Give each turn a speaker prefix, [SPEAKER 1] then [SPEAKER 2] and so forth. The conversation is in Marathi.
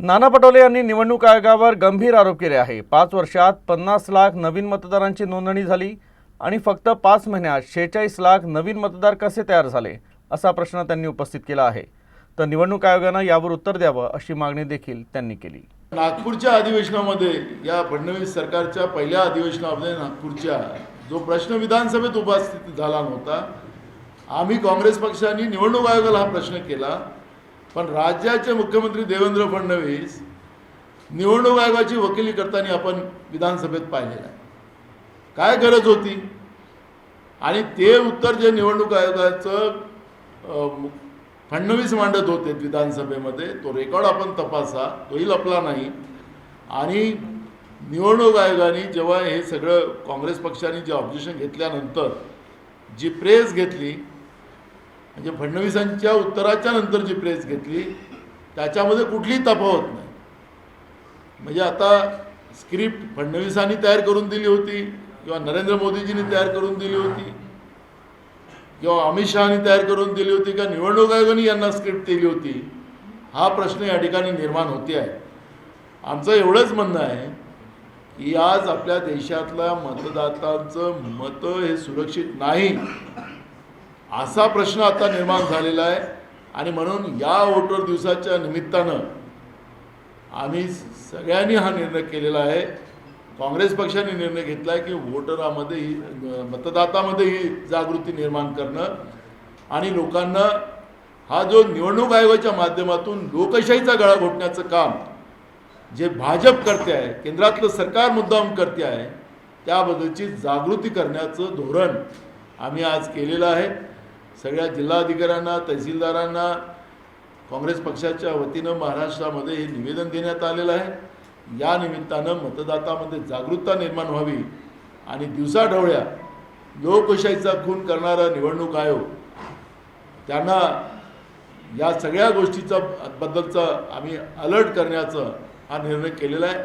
[SPEAKER 1] नाना पटोले यांनी निवडणूक आयोगावर गंभीर आरोप केले आहे. पाच वर्षात पन्नास लाख नवीन मतदारांची नोंदणी झाली आणि फक्त पाच महिन्यात शेहेचाळीस लाख नवीन मतदार कसे तयार झाले असा प्रश्न त्यांनी उपस्थित केला आहे. तर निवडणूक आयोगानं यावर उत्तर द्यावं अशी मागणी देखील त्यांनी केली.
[SPEAKER 2] नागपूरच्या अधिवेशनामध्ये या फडणवीस सरकारच्या पहिल्या अधिवेशनामध्ये नागपूरच्या जो प्रश्न विधानसभेत उपस्थित झाला नव्हता आम्ही काँग्रेस पक्षाने निवडणूक आयोगाला हा प्रश्न केला. पण राज्याचे मुख्यमंत्री देवेंद्र फडणवीस निवडणूक आयोगाची वकिली करताना आपण विधानसभेत पाहिलेलं आहे. काय गरज होती? आणि ते उत्तर जे निवडणूक आयोगाचं फडणवीस मांडत होते विधानसभेमध्ये तो रेकॉर्ड आपण तपासा तोही लपला नाही. आणि निवडणूक आयोगाने जेव्हा हे सगळं काँग्रेस पक्षाने जे ऑब्जेक्शन घेतल्यानंतर जी प्रेस घेतली म्हणजे फडणवीसांच्या उत्तराच्या नंतर जी प्रेस घेतली त्याच्यामध्ये कुठलीही तफावत नाही. म्हणजे आता स्क्रिप्ट फडणवीसांनी तयार करून दिली होती किंवा नरेंद्र मोदीजींनी तयार करून दिली होती किंवा अमित शहानी तयार करून दिली होती का निवडणूक आयोगाने यांना स्क्रिप्ट दिली होती हा प्रश्न या ठिकाणी निर्माण होते आहे. आमचं एवढंच म्हणणं आहे की आज आपल्या देशातल्या मतदातांचं मतं हे सुरक्षित नाही. असा प्रश्न आता निर्माण झालेला आहे. आणि म्हणून या वोटर दिवसाच्या निमित्तानं आम्ही सगळ्यांनी हा निर्णय केलेला आहे. काँग्रेस पक्षाने निर्णय घेतला आहे की वोटरामध्ये ही मतदातामध्ये ही जागृती निर्माण करणं आणि लोकांना हा जो निवडणूक आयोगाच्या माध्यमातून लोकशाहीचा गळा घोटण्याचं काम जे भाजप करते आहे केंद्रातलं सरकार मुद्दाम करते आहे त्याबद्दलची जागृती करण्याचं धोरण आम्ही आज केलेलं आहे. सगळ्या जिल्हाधिकाऱ्यांना तहसीलदारांना काँग्रेस पक्षाच्या वतीनं महाराष्ट्रामध्ये हे निवेदन देण्यात आलेलं आहे. या निमित्तानं मतदातामध्ये जागरूकता निर्माण व्हावी आणि दिवसाढवळ्या लोकशाहीचा खून करणारा निवडणूक आयोग त्यांना या सगळ्या गोष्टीचा बद्दलचा आम्ही अलर्ट करण्याचा हा निर्णय केलेला आहे.